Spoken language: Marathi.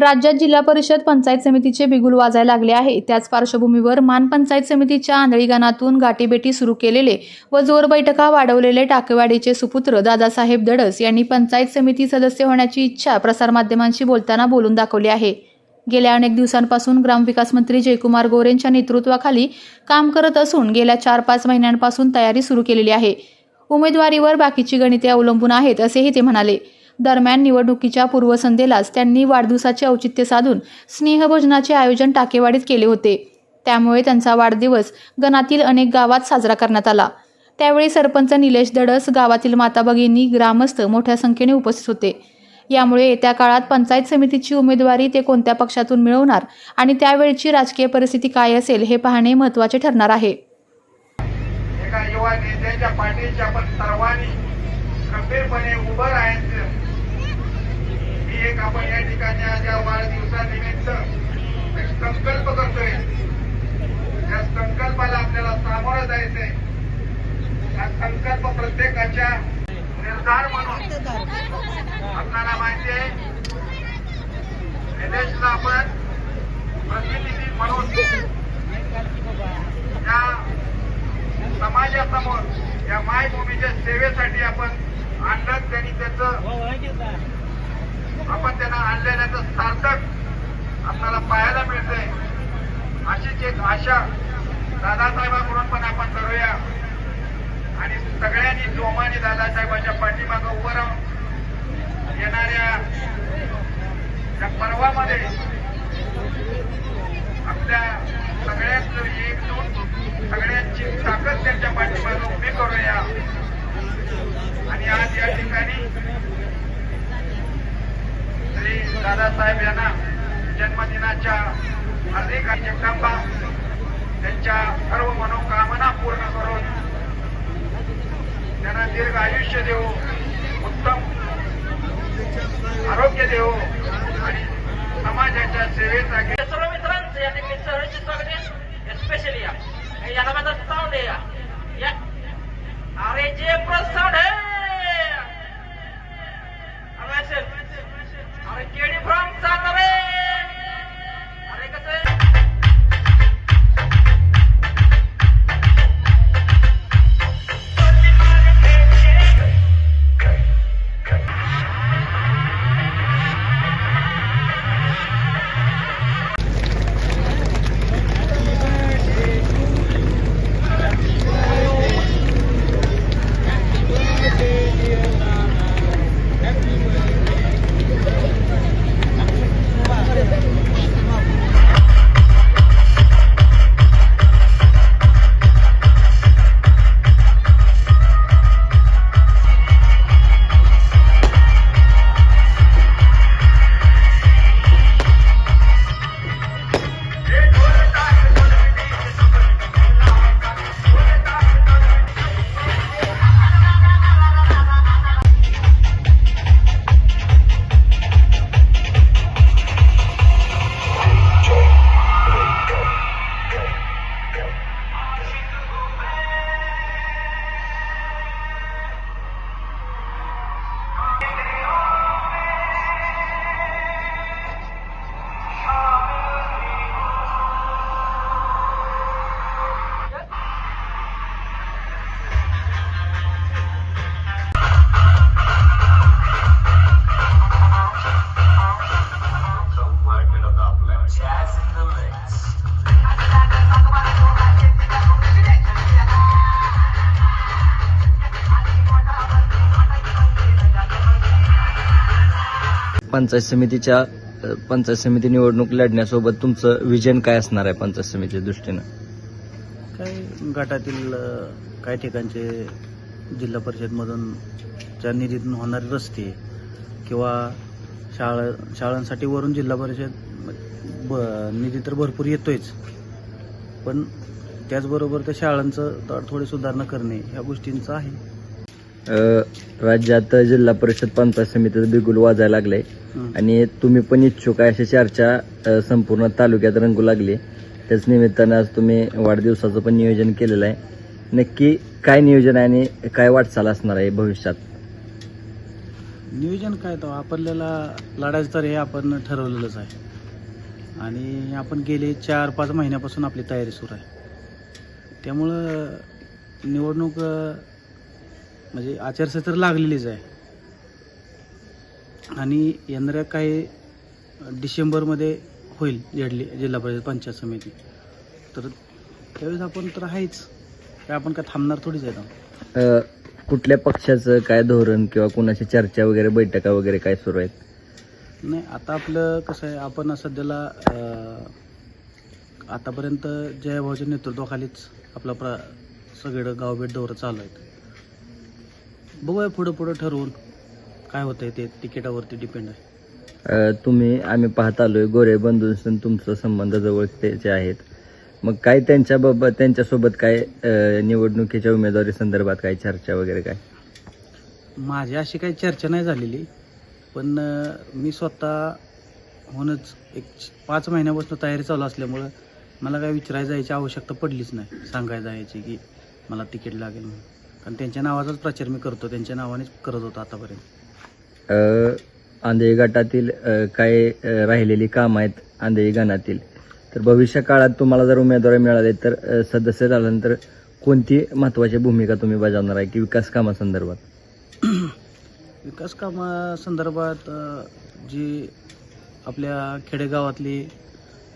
राज्यात जिल्हा परिषद पंचायत समितीचे बिगुल वाजायला लागले आहे. त्याच पार्श्वभूमीवर मान पंचायत समितीच्या आंधळीगणातून गाठीबेटी सुरू केलेले व जोर बैठका वाढवलेले टाकेवाडीचे सुपुत्र दादासाहेब दडस यांनी पंचायत समिती सदस्य होण्याची इच्छा प्रसारमाध्यमांशी बोलताना बोलून दाखवली आहे. गेल्या अनेक दिवसांपासून ग्रामविकास मंत्री जयकुमार गोरेंच्या नेतृत्वाखाली काम करत असून गेल्या चार पाच महिन्यांपासून तयारी सुरू केलेली आहे. उमेदवारीवर बाकीची गणिते अवलंबून आहेत असेही ते म्हणाले. दरम्यान निवडणुकीच्या पूर्वसंध्येलाच त्यांनी वाढदिवसाचे औचित्य साधून स्नेहभोजनाचे आयोजन टाकेवाडीत केले होते. त्यामुळे त्यांचा वाढदिवस गणातील अनेक गावात साजरा करण्यात आला. त्यावेळी सरपंच निलेश दडस गावातील माता भगिनी ग्रामस्थ मोठ्या संख्येने उपस्थित होते. यामुळे येत्या काळात पंचायत समितीची उमेदवारी ते कोणत्या पक्षातून मिळवणार आणि त्यावेळची राजकीय परिस्थिती काय असेल हे पाहणे महत्त्वाचे ठरणार आहे. एका युवा नेत्याच्या पाठीशी आपण सर्वांनी खंबीरपणे उभं राहायचं. ही एक आपण या ठिकाणी आज या वाढदिवसानिमित्त एक संकल्प करतोय. त्या संकल्पाला आपल्याला सामोरं जायचंय. हा संकल्प प्रत्येकाच्या निर्धार म्हणून. आपल्याला माहिती आहे निलेशला आपण प्रतिनिधी म्हणून या समाजासमोर या मायभूमीच्या सेवेसाठी आपण आणलं त्यांनी त्याचं आपण त्यांना आणलेल्याचं सार्थक आपल्याला पाहायला मिळते अशीच एक आशा दादासाहेबांकडून पण आपण करूया. आणि सगळ्यांनी जोमाने दादासाहेबांच्या पाठीमागं उभं राहून येणाऱ्या त्या पर्वामध्ये आपल्या सगळ्यांचं एकजूट सगळ्यांची ताकद त्यांच्या पाठीमागं उभी करूया. आणि आज या ठिकाणी श्री दादासाहेब यांना जन्मदिनाच्या हार्दिक जगदंबा. त्यांच्या सर्व मनोकामना पूर्ण करून त्यांना दीर्घ आयुष्य देऊ उत्तम आरोग्य देऊ आणि समाजाच्या सेवेसाठी पंचायत समितीच्या पंचायत समिती निवडणूक लढण्यासोबत तुमचं विजन काय असणार आहे पंचायत समितीच्या दृष्टीनं? काही गटातील काही ठिकाणचे जिल्हा परिषदमधून ज्या निधीतून होणारे रस्ते किंवा शाळा शाळांसाठी वरून जिल्हा परिषद ब निधी तर भरपूर येतोयच. पण त्याचबरोबर त्या शाळांचं थोडी सुधारणा करणे ह्या गोष्टींचं आहे. राज्यात जिल्हा परिषद पंचायत समितीचं बिगुल वाजायला लागलंय. आणि तुम्ही पण इच्छुक आहे अशी चर्चा संपूर्ण तालुक्यात रंगू लागली. त्याच निमित्तानं आज तुम्ही वाढदिवसाचं पण नियोजन केलेलं आहे. नक्की काय नियोजन आहे आणि काय वाटचाल असणार आहे भविष्यात? नियोजन काय तर आपल्याला लढायचं तर हे आपण ठरवलेलंच आहे. आणि आपण गेले चार पाच महिन्यापासून आपली तयारी सुरू आहे. त्यामुळं निवडणूक म्हणजे आचारसंहिता तर लागलेलीच आहे. आणि येणाऱ्या काही डिसेंबरमध्ये होईल जेडली जिल्हा परिषद पंचायत समिती. तर त्यावेळेस आपण तर आहेच. काय आपण काय थांबणार थोडीच आहे कुठल्या पक्षाचं काय धोरण किंवा कुणाची चर्चा वगैरे बैठका वगैरे काय सुरू आहेत? नाही आता आपलं कसं आहे आपण सध्याला आतापर्यंत जयभाऊच्या नेतृत्वाखालीच आपला प्र सगळं गावभेट दौरा चालू आहेत. बघूया पुढं पुढं ठरवून काय होतंय ते तिकिटावरती डिपेंड आहे. अ, तुम्ही आम्ही पाहत आलोय गोरे बंधूंसून तुमचा संबंध जवळचे आहेत. मग काय त्यांच्याबाबत त्यांच्यासोबत काय अ, निवडणुकीच्या उमेदवारी संदर्भात काय चर्चा वगैरे काय? माझी अशी काही चर्चा नाही झालेली पण अं, मी स्वतः होऊनच एक पाच महिन्यापासून तयारी चालू असल्यामुळं मला काय विचारायला जायची आवश्यकता पडलीच नाही सांगायला जायची की मला तिकीट लागेल म्हणून. कारण त्यांच्या नावाचाच प्रचार मी करतो त्यांच्या नावानेच करत होतो आतापर्यंत. अ, आंधळी गटातील अ, काय अ, राहिलेली कामं आहेत आंधळी गणातील. तर भविष्य काळात तुम्हाला जर उमेदवारी मिळाले तर अ, सदस्य झाल्यानंतर कोणती महत्वाची भूमिका तुम्ही बजावणार आहे की विकास कामासंदर्भात विकास कामासंदर्भात अ, जी आपल्या खेडेगावातली